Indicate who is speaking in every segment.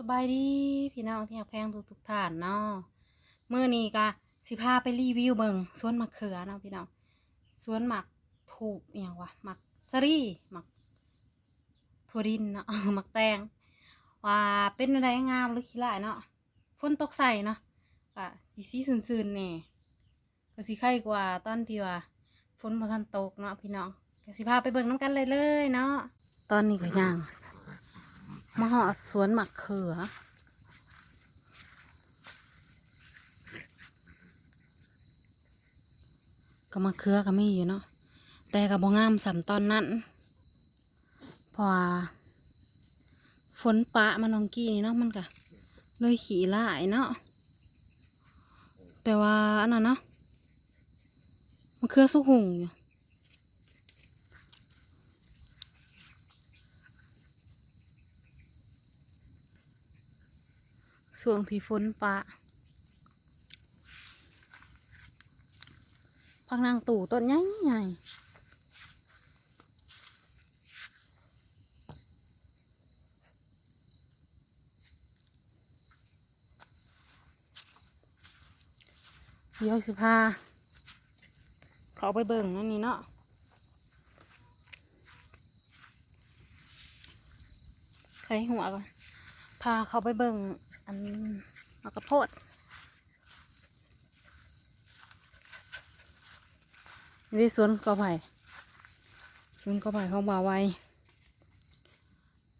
Speaker 1: สบายดีพี่น้องที่อยากแพงทุกทุกท่านเนาะเมื้อนี้ก็สิพาไปรีวิวเบิงสวนมะเขือเนาะพี่น้องสวนหมักถูกอย่างวะหมักสรีหมักถั่วดินเนาะหมักแตงว่าเป็นอะไรงามหรือขี้ร้ายเนาะฝนตกใส่เนาะก็สิซีซื่นๆแหน่ยก็สิไข่กว่าตอนที่ว่าฝนบ่ทันตกเนาะพี่น้องก็สิพาไปเบิ่งน้ำกันเลยเลยเนาะตอนนี้ก็ย่าง มาเหาะสวนหมักเขือ ก็มะเขือก็มีอยู่เนาะ แต่ก็บ่งามสำตอนนั้นพราะว่าฝนปะมันลองกี้นี่เนาะมันก็เลยขี่ลายเนาะ แต่ว่าอันนั้นเนาะมะเขือสุกหุงอยู่ ช่วงที่ฝนปะพักนางตู่ต้นใหญ่ใหญ่เดี๋ยวสิพา เขาไปเบิ่งนั่นนี่เนาะใครหัวก่อนพาเขาไปเบิ่ง อันมะกระโพดนี่สวนกอไผ่สวนกอไผ่ของบ่าวไว้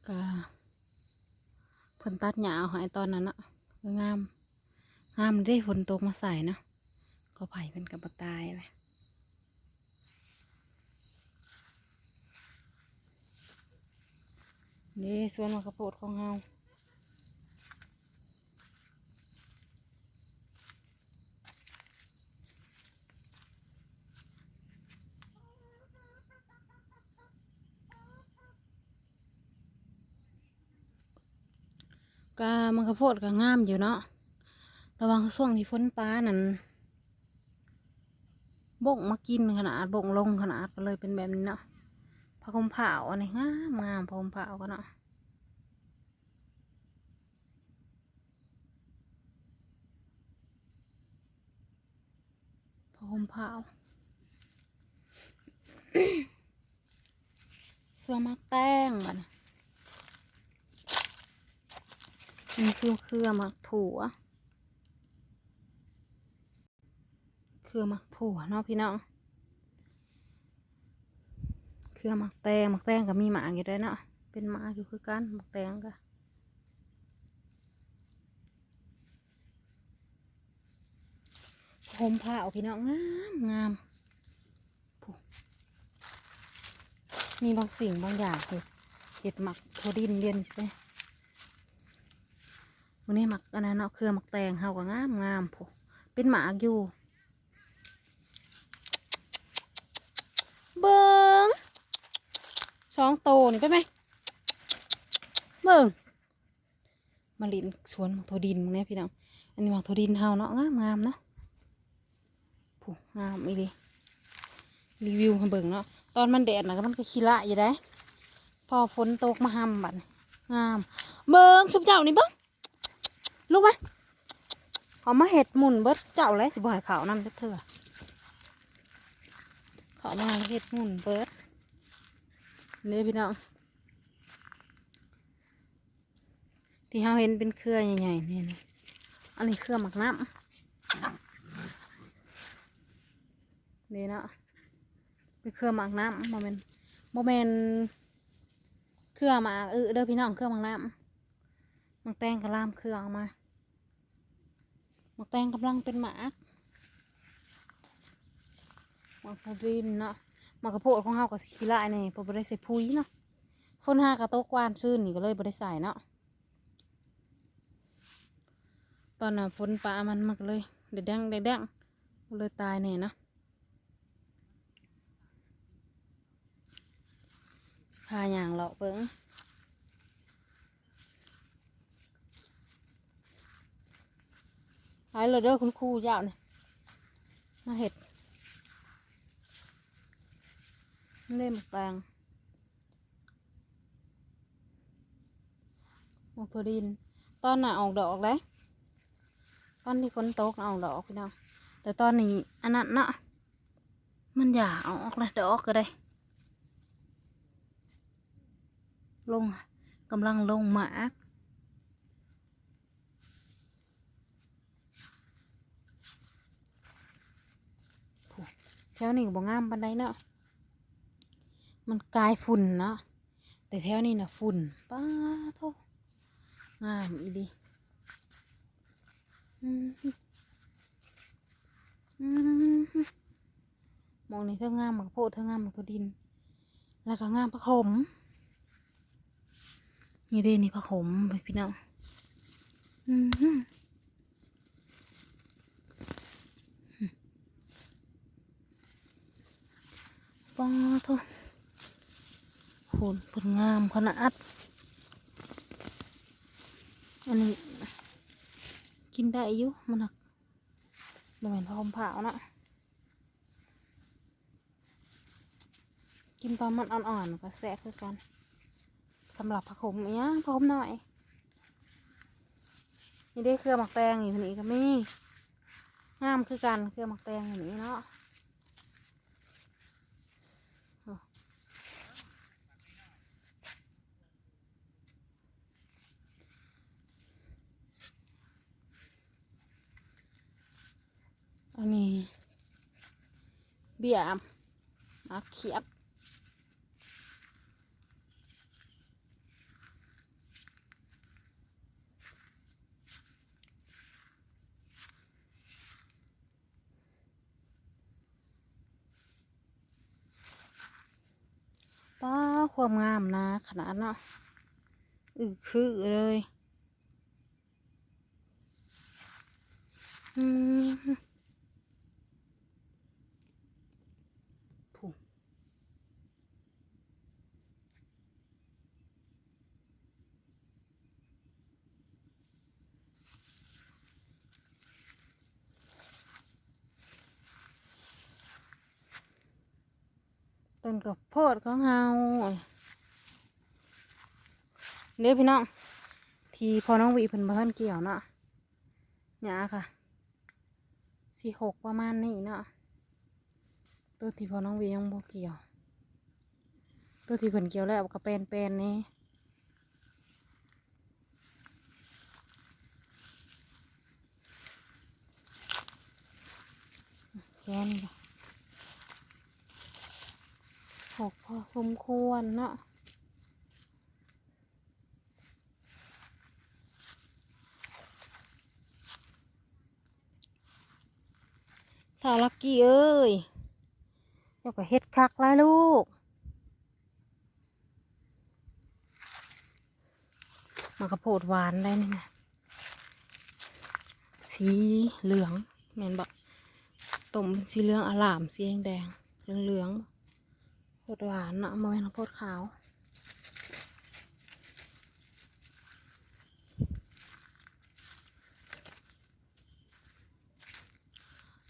Speaker 1: ก็เพิ่นตัดหญ้าหายตอนนั้นอะงาม งามได้ฝนตกมาใส่เนาะกอไผ่เป็นกับบตายเลยนี่สวนมะกระโพดของเฮา ก็มันข้าวโพดก็งามอยู่เนาะระวังช่วงที่ฝนฟ้านั่นบกมากินขนาดบกลงขนาดก็เลยเป็นแบบนี้เนาะผักคมเผาอันนี้งามงามผักคมเผาก็เนาะผักคมเผาส่วนมักแต้งบัน นี่คือเครือหมักถั่วเครือหมักถั่วเนาะพี่น้องเครือหมักแตงหมักแตงก็มีหมากอยู่ด้วยเนาะเป็นหมากอยู่คือกันหมักแตงก็ผมผ้าเอาพี่น้องงามงามมีบางสิ่งบางอย่างคือเห็ดหมักถั่วดินเรียนใช่ไหม วันนี้หมักอันนั้นเนาะเครือหมักแตงเฮาก็งามงามพอเป็นหมากอยู่ เบิงสองโตนี่ไปไหมเบิงมาลินสวนหมักโทดินมึงเนี่ยพี่น้องอันนี้หมักโทดินเฮาเนาะงามงามเนาะผู้งามอีดีรีวิวให้เบิ่งเนาะตอนมันแดดนะก็มันก็ขี้ละอยู่ได้พอฝนตกมาห้ำบัดงาม เบิงชุบเจ้านี่เบิง ลูกไหมเอามาเห็ดหมุนเบิดเจ้าเลยสิบ่ให้เขาวนำจักเถื่อเขามาเห็ดหมุนเบิดนี่พี่น้องที่เราเห็นเป็นเครือใหญ่ๆนี่นะอันนี้เครือหมักน้ำนี่เนาะเป็นเครือหมักน้ำโมเมนโมเมนเครือหมากเออเด้อพี่น้องเครือหมักน้ำมักแตงกระลามเครือออกมา มักแตงกำลังเป็นหมากมักพรินเนาะมักกระโพดของเฮากับขี้ลายนี่เพอบ่ได้ใส่ปุ๋ยเนาะฝนหากระโตกวานซื่นนี่ก็เลยบ่ได้ใส่เนาะตอนน่ะฝนปลามันมักเลยแดงแดงแดงก็เลยตายแน่เนาะพาอย่างเลาะเบิ่งายเลยเด้อคุณครูยาวเนี่ยมาเห็ดเล่มแปลงมกถั่วดิน ตอนน่ะออกดอกเลยตอนที่ฝนตกออกดอกพี่น้องแต่ตอนนี้อันนั้นเนาะมันอย่าเอาออกเลยดอกก็ได้ลงกำลังลงหมาก แถวนี้ก็บ่งามปานใดเนาะมันกลายฝุ่นเนาะแต่แถวนี้น่ะฝุ่นป้าโทงามอีดีมองนี่เธองามมากโพดเธองามมากตัวดิน แล้วก็งามประคมนี่เด้นี่ผ้าห่มไปพี่น้องอือ ป้าโทโหนผลงามขนาด อันนี้ กินได้อยู่มันหักบ่แม่นผ้าห่มเผานะกินตอนมันอ่อนๆก็แซ่บคือกันสำหรับผักขมเนี้ยผักขมหน่อยนี่ได้เครือหมักแตงอยู่นี่ก็มีงามคือกันเครือหมักแตงอย่างนี้เนาะโอ้อันนี้เบียมาเขียบป้าความงามนะ ขนาดเนาะอือคือเลย อืมผู้ ต้นกับโพดของเฮาเด้อพี่น้อง ทีพอน้องวีเพิ่นมาเพิ่นเกี่ยวเนาะหยาค่ะสี่หกประมาณนี้เนาะตัวที่พอน้องวียังบ่เกี่ยว ตัวที่เพิ่นเกี่ยวแล้วก็เป็นเป็นๆนี่แค่นี้ค่ะ หกพอสมควรเนาะสาวลักกี้เอ้ยเจ้าก็เฮ็ดคักหลายลูกมากระโพดหวานได้นี่นะสีเหลืองแมนบอกต้มสีเหลืองอลามสีแดงๆเหลืองๆโพดหวานเนาะมาแม่นข้าวโพดขาว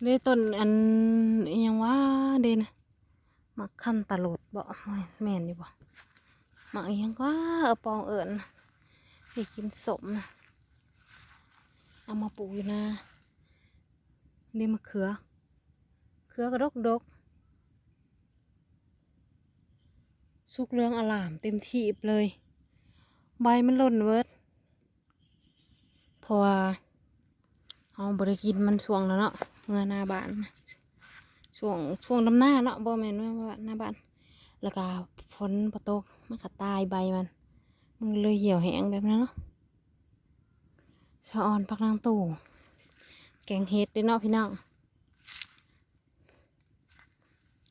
Speaker 1: เดต้นอันยังว่าเดนะมักคันตลดบ่แม่นอยู่บ่มักอิหยังว่าเอาปองเอิญไปกินสมนะเอามาปลูกอยู่นะนี่มะเขือ เขือกระดกดก สุกเรืองอลามเต็มที่เลย ใบมันหล่นเวิร์ดเพราะว่าเอาบริกินมันช่วงแล้วเนาะเมื่อหน้าบ้านช่วงช่วงดำหน้าเนาะบ่แม่นว่าหน้าบ้านแล้วก็ฝนประตกมันก็ตายใบมัน มันเลยเหี่ยวแห้งแบบนั้นเนาะชะออนพักนางตู่แกงเห็ดด้วยเนาะพี่น้อง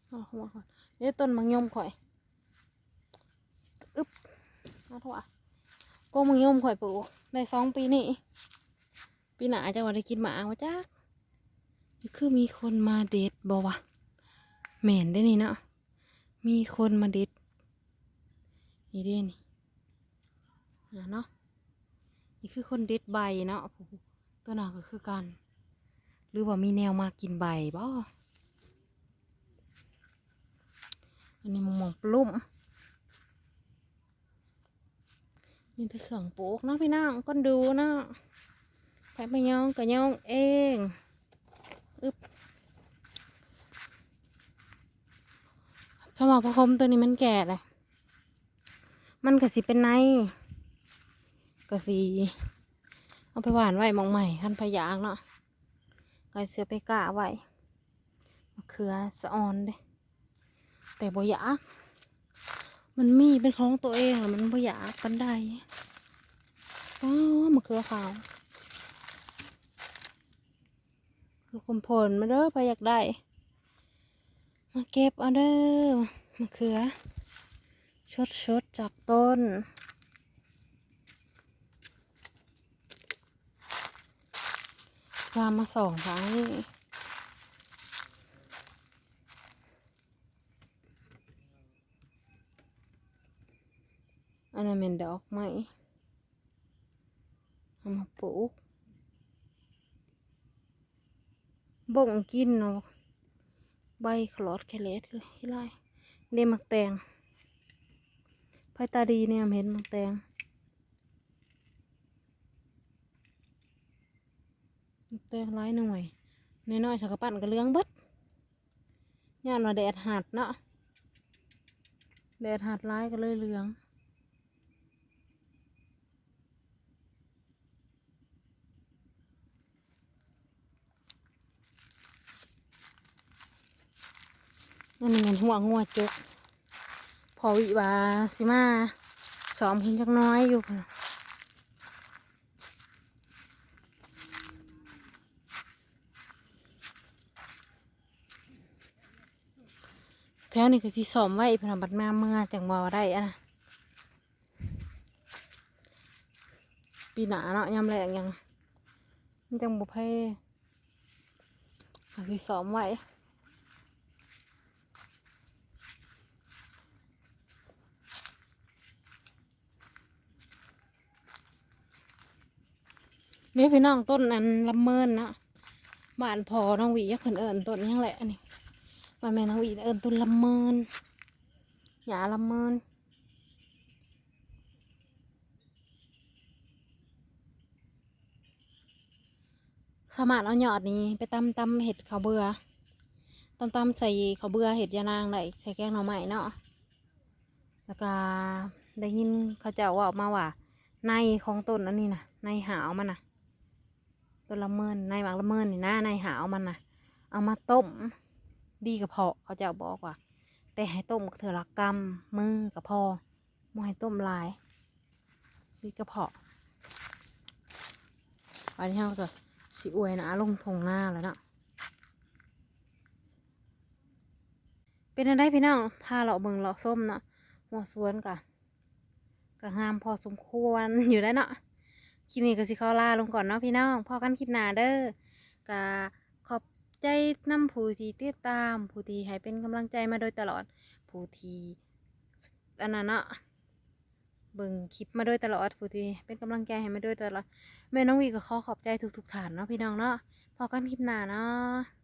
Speaker 1: เอาหัวก่อนเดี๋ยวต้นมังยมข่อย เอาถั่วก็มังยมข่อยปลูกได้สองปีนี่ปีหน้าจะว่าได้กินหมาวะจักนี่คือมีคนมาเด็ดบอวะแม่นได้นี่เนาะมีคนมาเด็ดนี่เด้นี่อะเนาะนี่คือคนเด็ดใบเนาะตัวหนาก็คือกัน หรือว่ามีแนวมากินใบบ่อันนี้มองมองปลุ่ม มีแต่เครื่องปลูกเนาะพี่น้องก็ดูเนาะไปไปย่องก็ย่องเองอึบพระหมอพระคมตัวนี้มันแก่เลยมันก็สิเป็นไนก็สิเอาไปหวานไว้มองใหม่ขั้นพยางเนาะก็เสือไปกะไว้เขือสะออนเด้แต่บ่อยาก มันมีเป็นของตัวเองอะมันบ่อยากกันได้อ๋อมะเขือขาวคือคุมผลมาเด้อไปอยากได้ มาเก็บเอาเด้อมะเขือ ชดชดๆจากต้นวางมาสองครั้ง อันนั้นเป็นดอกไม้เอามาปลูกบ่งกินเนาะใบขลอดแคเลสเลยไล่เดมักแตงไผ่ตาดีเนี่ยเห็นมักแตงมักแตงหลายหน่วยน้อยๆสักกปั่นกระเลืองบดย่านว่าแดดหัดเนาะแดดหัดร้ายก็เลยเลือง นั่นนี่เป็นหัวงัวจุก พอวิวาสิมาซ้อมเพิ่นจักน้อยอยู่พนะแถวนี้ก็สิซ้อมไว้พนนะบัดมาเมื่อจังบ่ได้อะนะปีหนาเนาะยามแรงยังจังบ่แพ้ก็สิซ้อมไว้ นี่พี่น้องต้นอันลำเมินนะบ้านพอน้องวียักษ์เพิ่นเอิญต้นยังแหละนนี้บ้านแม่น้องวีเอิญต้นลำเมินหยาลำเมินสามารถเอาหยอดนี้ไปตำตำเห็ดข้าวเบื่อตำตำใส่ข้าวเบื่อเห็ดยานางได้ใส่แกงหน่อไม้เนาะแล้วก็ได้ยินเขาเจ้าว่าออกมาว่าในของต้นอันนี้นะในหาวมันนะ ต้นละเมินในหมากละเมินนี่นะในหาวมันนะเอามาต้ม ดีกับพอเขาจะบอกว่า แต่ให้ต้มเถอละกำมือกับพอไม่ให้ต้มลาย ดีกับพอวันนี้เราจะสิอวยนะลงทงหน้าแล้วเนาะเป็นอะไรพี่น้องถ้าเราเบิ่งเราส้มเนาะหัวสวนกะก็งามพอสมควรอยู่ได้เนาะ คลิปนี้ก็สิขอลาลงก่อนเนาะพี่น้องพอกันคลิปหน้าเด้อก็ขอบใจนำผู้ที่ติดตามผู้ที่ให้เป็นกำลังใจมาโดยตลอดผู้ที่อันนั้นเนาะเบิ่งคลิปมาโดยตลอดผู้ที่เป็นกำลังใจให้มาโดยตลอดแม่น้องวีก็ขอขอบใจทุกๆฐานเนาะพี่น้องเนาะพอกันคลิปหน้าเนาะ